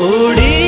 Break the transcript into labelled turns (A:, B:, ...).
A: উড়ি